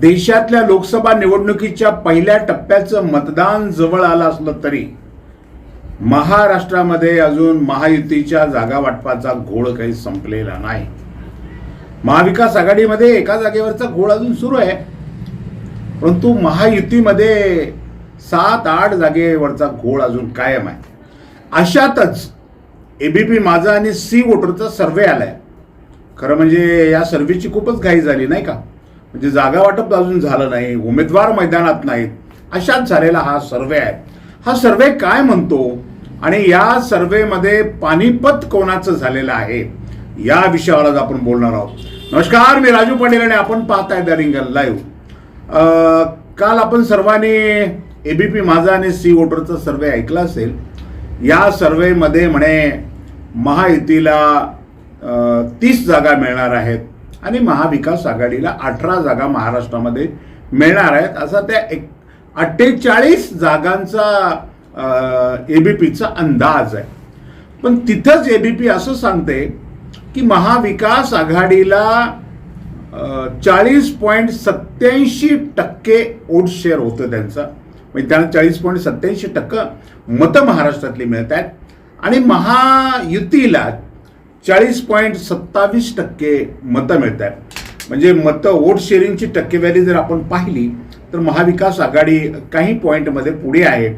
देशातल्या लोकसभा निवडणुकीच्या पहिल्या टप्प्याचं मतदान जवळ आलं असलं तरी महाराष्ट्रामध्ये अजून महायुतीच्या जागा वाटपाचा घोळ काही संपलेला नाही. महाविकास आघाडीमध्ये एका जागेवरचा घोळ अजून सुरू आहे. परंतु महायुतीमध्ये सात आठ जागेवरचा घोळ अजून कायम आहे. अशातच एबीपी माझा आणि सी वोटरचा सर्वे आलाय. खरं म्हणजे या सर्वेची खूपच घाई झाली नाही का? म्हणजे जागा वाटप अजून झालं नाही उमेदवार मैदानात नाहीत अशाच झालेला हा सर्वे आहे. हा सर्वे काय म्हणतो? आणि या सर्वेमध्ये पानिपत कोणाचं झालेलं आहे? या विषयावर आज आपण बोलणार आहोत. नमस्कार मी राजू पाटील आणि आपण पाहताय द रिंगल लाईव्ह. काल आपण सर्वांनी एबीपी माझा आणि सी वोटरचा सर्वे ऐकला असेल. या सर्वेमध्ये म्हणे महायुतीला तीस जागा मिळणार आहेत. आणि महाविकास आघाडीला अठरा जागा महाराष्ट्रामध्ये मिळणार आहेत. असा त्या एक अठ्ठेचाळीस जागांचा ए बी पीचा अंदाज आहे. पण तिथंच ए बी पी असं सांगते की महाविकास आघाडीला चाळीस पॉईंट सत्याऐंशी टक्के ओट शेअर होतं त्यांचा. म्हणजे त्यांना चाळीस पॉईंट सत्याऐंशी टक्के मतं महाराष्ट्रातली मिळत आहेत. आणि महायुतीला चाळीस पॉईंट सत्तावीस टक्के मतं मिळत आहेत म्हणजे मतं वोट शेअरिंगची टक्केवारी जर आपण पाहिली तर महाविकास आघाडी काही पॉईंटमध्ये पुढे आहे.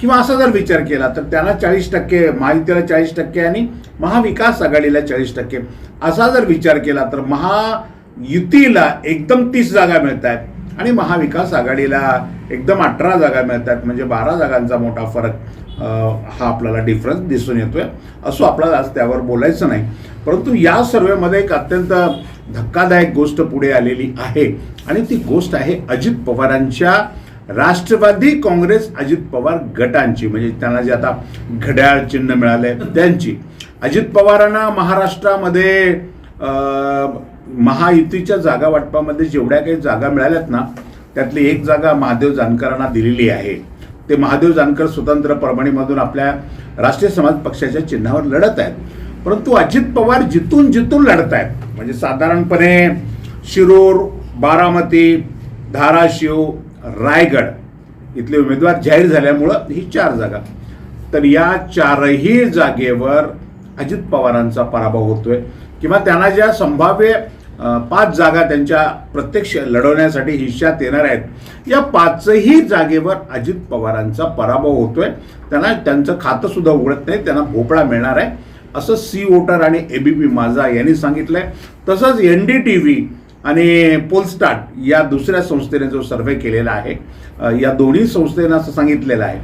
किंवा असा जर विचार केला तर त्यांना चाळीस टक्के महायुतीला चाळीस टक्के आणि महाविकास आघाडीला चाळीस टक्के. असा जर विचार केला तर महायुतीला एकदम तीस जागा मिळत आहेत आणि महाविकास आघाडीला एकदम अठरा जागा मिळतात म्हणजे बारा जागांचा मोठा फरक हा आपल्याला डिफरन्स दिसून येतोय. असो आपल्याला आज त्यावर बोलायचं नाही. परंतु या सर्वेमध्ये एक अत्यंत धक्कादायक गोष्ट पुढे आलेली आहे. आणि ती गोष्ट आहे अजित पवारांच्या राष्ट्रवादी काँग्रेस अजित पवार गटांची. म्हणजे त्यांना जे आता घड्याळ चिन्ह मिळालंय त्यांची. अजित पवारांना महाराष्ट्रामध्ये महायुतीच्या जागा वाटपामध्ये जेवढ्या काही जागा मिळाल्यात ना त्यातली एक जागा महादेव जानकरांना दिलेली आहे. ते महादेव जानकर स्वतंत्र परभणीमधून आपल्या राष्ट्रीय समाज पक्षाच्या चिन्हावर लढत आहेत. परंतु अजित पवार जिथून जिथून लढत आहेत. म्हणजे साधारणपणे शिरूर बारामती धाराशिव रायगड इथले उमेदवार जाहीर झाल्यामुळं ही चार जागा. तर या चारही जागेवर अजित पवारांचा पराभव होतोय. किंवा त्यांना ज्या संभाव्य पाच जागा त्यांच्या प्रत्यक्ष लढवण्यासाठी हिश्श्यात येणार आहेत. या पाचही जागेवर अजित पवारांचा पराभव होतोय. त्यांना त्यांचं खातं सुद्धा उघडत नाही. त्यांना भोपळा मिळणार आहे. असं सी वोटर आणि एबीपी माझा यांनी सांगितलं आहे तसंच एन डी टी व्ही आणि पोलस्टार्ट या दुसऱ्या संस्थेने जो सर्वे केलेला आहे या दोन्ही संस्थेनं असं सांगितलेलं आहे.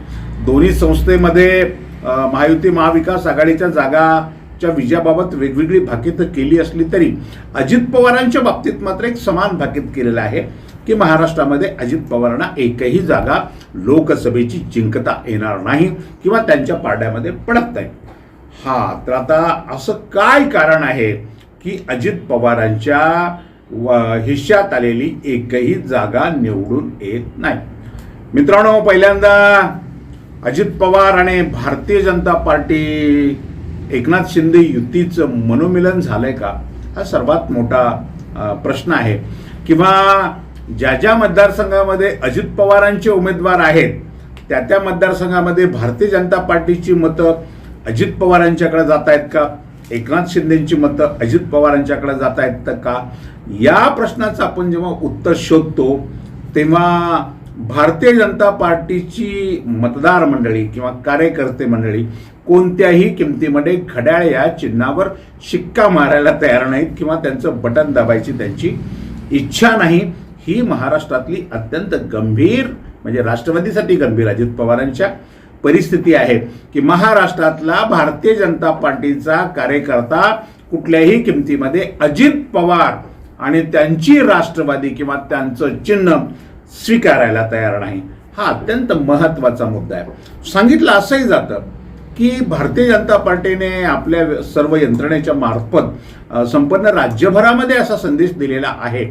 दोन्ही संस्थेमध्ये महायुती महाविकास आघाडीच्या जागा च्या विजयाबाबत वेगवेगळी भाकीत केली असली तरी अजित पवारांच्या बाबतीत मात्र एक समान भाकीत केलेलं आहे की महाराष्ट्रामध्ये अजित पवारांना एकही जागा लोकसभेची जिंकता येणार नाही किंवा त्यांच्या पारड्यामध्ये पडत नाही. हा तर आता असं काय कारण आहे की अजित पवारांच्या व- हिश्श्यात आलेली एकही जागा निवडून येत नाही? मित्रांनो पहिल्यांदा अजित पवार आणि भारतीय जनता पार्टी एकनाथ शिंदे युतीचं मनोमिलन झालंय का? हा सर्वात मोठा प्रश्न आहे. किंवा ज्या ज्या मतदारसंघामध्ये अजित पवारांचे उमेदवार आहेत त्या त्या मतदारसंघामध्ये भारतीय जनता पार्टीची मतं अजित पवारांच्याकडे जात आहेत का? एकनाथ शिंदेची मतं अजित पवारांच्याकडे जात आहेत का? या प्रश्नाचं आपण जेव्हा उत्तर शोधतो तेव्हा भारतीय जनता पार्टीची मतदार मंडळी किंवा कार्यकर्ते मंडळी कोणत्याही किमतीमध्ये घड्याळ या चिन्हावर शिक्का मारायला तयार नाहीत किंवा त्यांचं बटन दाबायची त्यांची इच्छा नाही. ही महाराष्ट्रातली अत्यंत गंभीर म्हणजे राष्ट्रवादीसाठी गंभीर अजित पवारांच्या परिस्थिती आहे की महाराष्ट्रातला भारतीय जनता पार्टीचा कार्यकर्ता कुठल्याही किमतीमध्ये अजित पवार आणि त्यांची राष्ट्रवादी किंवा त्यांचं चिन्ह स्वीकारायला तयार नाही. हा अत्यंत महत्त्वाचा मुद्दा आहे. सांगितलं असंही जातं की भारतीय जनता पार्टीने आपल्या सर्व यंत्रणेच्या मार्फत संपन्न राज्यभरामध्ये असा संदेश दिलेला आहे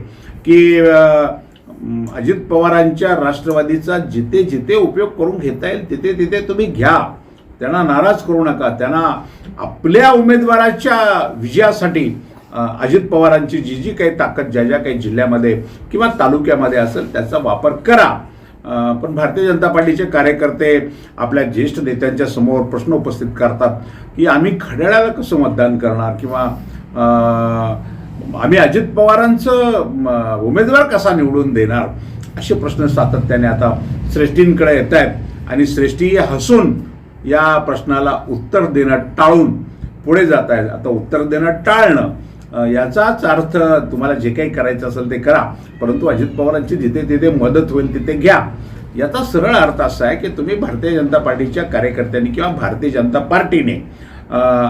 की अजित पवारांच्या राष्ट्रवादीचा जिथे जिथे उपयोग करून घेता येईल तिथे तिथे तुम्ही घ्या. त्यांना नाराज करू नका. त्यांना आपल्या उमेदवाराच्या विजयासाठी अजित पवारांची जी जी काही ताकद ज्या ज्या काही जिल्ह्यामध्ये किंवा तालुक्यामध्ये असेल त्याचा वापर करा. पण भारतीय जनता पार्टीचे कार्यकर्ते आपल्या ज्येष्ठ नेत्यांच्या समोर प्रश्न उपस्थित करतात की आम्ही खड्याळाला कसं मतदान करणार किंवा आम्ही अजित पवारांचं उमेदवार कसा निवडून देणार? असे प्रश्न सातत्याने आता श्रेष्ठींकडे येत आहेत. आणि श्रेष्ठी हसून या प्रश्नाला उत्तर देणं टाळून पुढे जात आहेत. आता उत्तर देणं टाळणं याचाच अर्थ तुम्हाला जे काही करायचं असेल ते करा. परंतु अजित पवारांची जिथे तिथे मदत होईल तिथे घ्या. याचा सरळ अर्थ असा आहे की तुम्ही भारतीय जनता पार्टीच्या कार्यकर्त्यांनी किंवा भारतीय जनता पार्टीने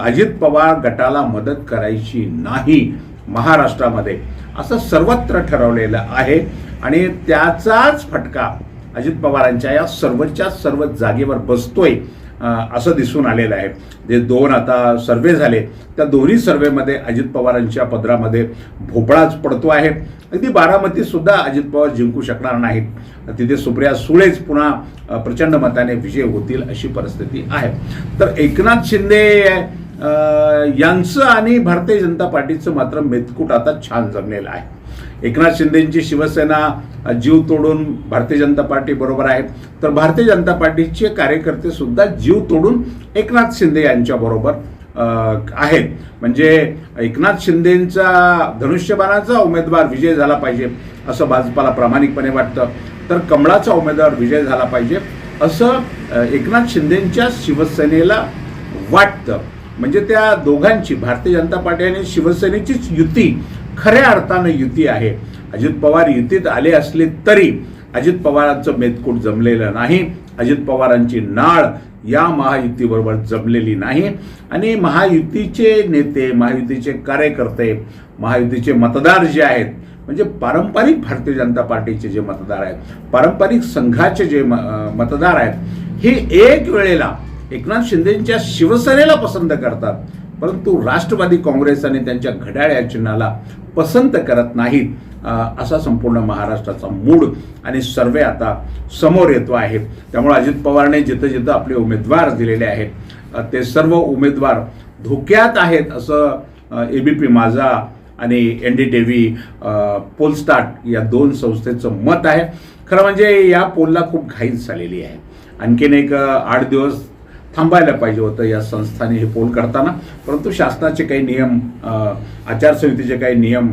अजित पवार गटाला मदत करायची नाही महाराष्ट्रामध्ये. असं सर्वत्र ठरवलेलं आहे. आणि त्याचाच फटका अजित पवारांच्या या सर्वच्या सर्व जागेवर बसतोय. असं दिसून आलेलं आहे. जे दोन आता सर्वे झाले त्या दोन्ही सर्वेमध्ये अजित पवारांच्या पदरामध्ये भोपळाच पडतो आहे. अगदी बारामतीसुद्धा अजित पवार जिंकू शकणार नाहीत. तिथे सुप्रिया सुळेच पुन्हा प्रचंड मताने विजय होतील अशी परिस्थिती आहे. तर एकनाथ शिंदे यांचं आणि भारतीय जनता पार्टीचं मात्र मेतकूट आता छान जमलेलं आहे. एकनाथ शिंदेंची शिवसेना जीव तोडून भारतीय जनता पार्टी बरोबर आहे. तर भारतीय जनता पार्टीचे कार्यकर्ते सुद्धा जीव तोडून एकनाथ शिंदे यांच्या बरोबर आहेत. म्हणजे एकनाथ शिंदेंचा धनुष्यबाणाचा उमेदवार विजय झाला पाहिजे असं भाजपाला प्रामाणिकपणे वाटतं. तर कमळाचा उमेदवार विजय झाला पाहिजे असं एकनाथ शिंदेंच्या शिवसेनेला वाटतं. म्हणजे त्या दोघांची भारतीय जनता पार्टी आणि शिवसेनेचीच युती खऱ्या अर्थानं युती आहे. अजित पवार युतीत आले असले तरी अजित पवारांचं मेतकूट जमलेलं नाही. अजित पवारांची नाळ या महायुतीबरोबर जमलेली नाही. आणि महायुतीचे नेते महायुतीचे कार्यकर्ते महायुतीचे मतदार जे आहेत म्हणजे पारंपरिक भारतीय जनता पार्टीचे जे मतदार आहेत पारंपरिक संघाचे जे म- मतदार आहेत हे एक वेळेला एकनाथ शिंदेच्या शिवसेनेला पसंत करतात. परंतु राष्ट्रवादी काँग्रेस आणि त्यांच्या घड्याळ या चिन्हाला पसंत करत नाहीत असा संपूर्ण महाराष्ट्राचा मूड आणि सर्वे आता समोर येतो आहे. त्यामुळे अजित पवारने जिथं जिथं आपले उमेदवार दिलेले आहेत ते सर्व उमेदवार धोक्यात आहेत असं ए बी पी माझा आणि N D T V Polstrat या दोन संस्थेचं मत आहे. खरं म्हणजे या पोलला खूप घाईच झालेली आहे. आणखीन एक आठ दिवस थांबायला पाहिजे होतं या संस्थाने हे पोल करताना. परंतु शासनाचे काही नियम आचारसंहितेचे काही नियम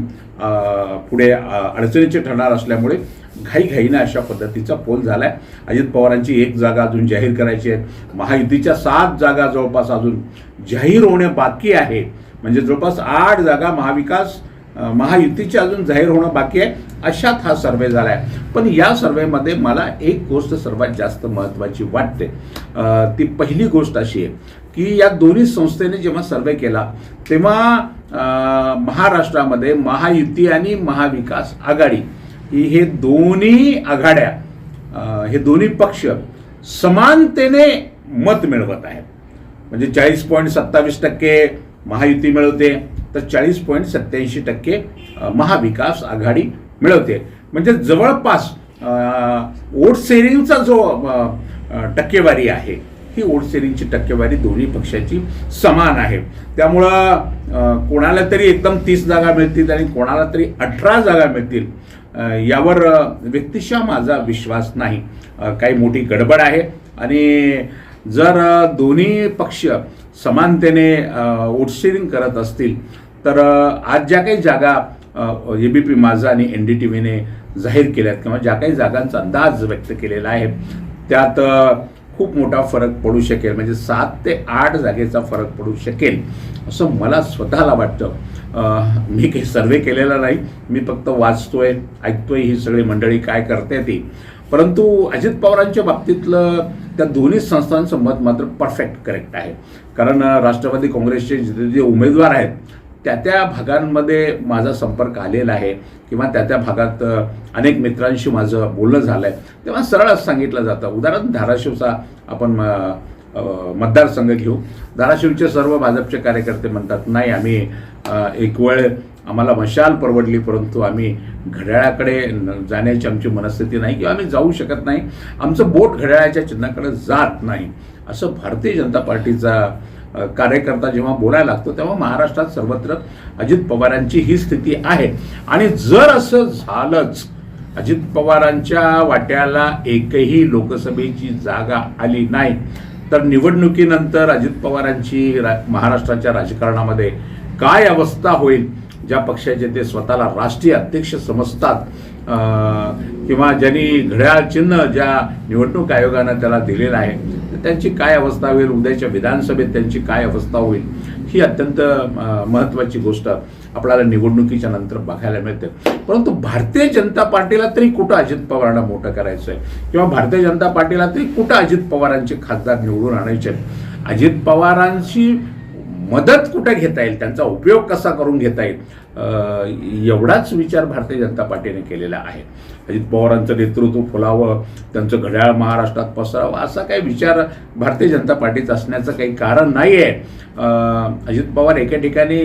पुढे अडचणीचे ठरणार असल्यामुळे घाईघाईनं अशा पद्धतीचा पोल झालाय. अजित पवारांची एक जागा अजून जाहीर करायची आहे. महायुतीच्या सात जागा जवळपास अजून जाहीर होणे बाकी आहे. म्हणजे जवळपास आठ जागा महाविकास महायुतीची अजून जाहीर होणं बाकी आहे. अशात हा सर्वे झाला आहे पण या सर्वेमध्ये मला एक गोष्ट सर्वात जास्त महत्त्वाची वाटते. ती पहिली गोष्ट अशी आहे की या दोन्ही संस्थेने जेव्हा सर्वे केला तेव्हा महाराष्ट्रामध्ये महायुती आणि महाविकास आघाडी ही हे दोन्ही आघाड्या हे दोन्ही पक्ष समानतेने मत मिळवत आहेत. म्हणजे चाळीस पॉईंट सत्तावीस टक्के महायुती मिळवते तर चाळीस पॉईंट सत्याऐंशी टक्के महाविकास आघाडी मिळवते. म्हणजे जवळपास वोट सेरिंगचा जो टक्केवारी आहे ही वोट सेरिंगची टक्केवारी दोन्ही पक्षाची समान आहे. त्यामुळं कोणाला तरी एकदम तीस जागा मिळतील आणि कोणाला तरी अठरा जागा मिळतील यावर व्यक्तिशः माझा विश्वास नाही. काही मोठी गडबड आहे आणि जर दोन्ही पक्ष समानतेने वोट करत असतील तर आज ज्या काही जागा ए बी पी माझा आणि एन डी टी व्हीने जाहीर केल्यात किंवा ज्या काही जागांचा अंदाज व्यक्त केलेला आहे त्यात खूप मोठा फरक पडू शकेल. म्हणजे सात ते आठ जागेचा फरक पडू शकेल असं मला स्वतःला वाटतं. मी काही सर्वे केलेला नाही मी फक्त वाचतोय ऐकतोय ही सगळी मंडळी काय करते ती. परंतु अजित पवारांच्या बाबतीतलं त्या दोन्ही संस्थांचं मत मात्र परफेक्ट करेक्ट आहे. कारण राष्ट्रवादी काँग्रेसचे जे जे उमेदवार आहेत त्या त्या भागांमध्ये माझा संपर्क आलेला आहे किंवा त्या त्या भागात अनेक मित्रांशी माझं बोलणं झालं आहे तेव्हा सरळच सांगितलं जातं. उदाहरण धाराशिवचा आपण मतदारसंघ घेऊ. धाराशिवचे सर्व भाजपचे कार्यकर्ते म्हणतात नाही आम्ही एक वेळ आम्हाला मशाल परवडली परंतु आम्ही घड्याळाकडे न- जाण्याची आमची मनस्थिती नाही किंवा आम्ही जाऊ शकत नाही. आमचं बोट घड्याळाच्या चिन्हाकडे जात नाही. असं भारतीय जनता पार्टीचा कार्यकर्ता जेव्हा बोलायला लागतो तेव्हा महाराष्ट्रात सर्वत्र अजित पवारांची ही स्थिती आहे. आणि जर असं झालंच अजित पवारांच्या वाट्याला एकही लोकसभेची जागा आली नाही तर निवडणुकीनंतर अजित पवारांची रा- महाराष्ट्राच्या राजकारणामध्ये काय अवस्था होईल? ज्या पक्षाचे ते स्वतःला राष्ट्रीय अध्यक्ष समजतात किंवा ज्यांनी घड्याळ चिन्ह ज्या निवडणूक आयोगानं त्याला दिलेलं आहे त्यांची काय अवस्था होईल? उद्याच्या विधानसभेत त्यांची काय अवस्था होईल? ही अत्यंत महत्त्वाची गोष्ट आपल्याला निवडणुकीच्या नंतर बघायला मिळते. परंतु भारतीय जनता पार्टीला तरी कुठं अजित पवारांना मोठं करायचं आहे किंवा भारतीय जनता पार्टीला तरी कुठं अजित पवारांचे खासदार निवडून आणायचे आहेत? अजित पवारांची मदत कुठे घेता येईल? त्यांचा उपयोग कसा करून घेता येईल? एवढाच विचार भारतीय जनता पार्टीने केलेला आहे. अजित पवारांचं नेतृत्व फुलावं त्यांचं घड्याळ महाराष्ट्रात पसरावं असा काही विचार भारतीय जनता पार्टीचा असण्याचं काही कारण नाही आहे अजित पवार एका ठिकाणी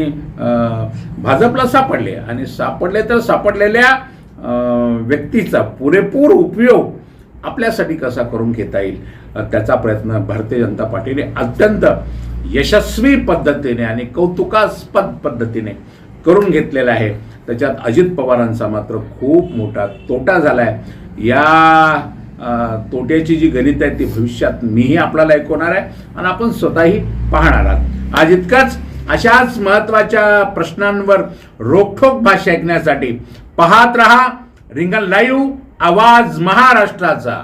भाजपला सापडले आणि सापडले तर सापडलेल्या व्यक्तीचा पुरेपूर उपयोग आपल्यासाठी कसा करून घेता येईल? त्याचा प्रयत्न भारतीय जनता पार्टीने अत्यंत यशस्वी पद्धतीने आणि कौतुकास्पद पद्धतीने करून घेतलेलं आहे. त्याच्यात अजित पवारांचा मात्र खूप मोठा तोटा झाला आहे या तोट्याची जी गणित आहे ती भविष्यात मीही आपल्याला ऐकवणार आहे आणि आपण स्वतःही पाहणार आहात. आज इतकाच अशाच महत्त्वाच्या प्रश्नांवर रोखोक भाषा ऐकण्यासाठी पाहत रहा रिंगण लाईव्ह आवाज महाराष्ट्राचा.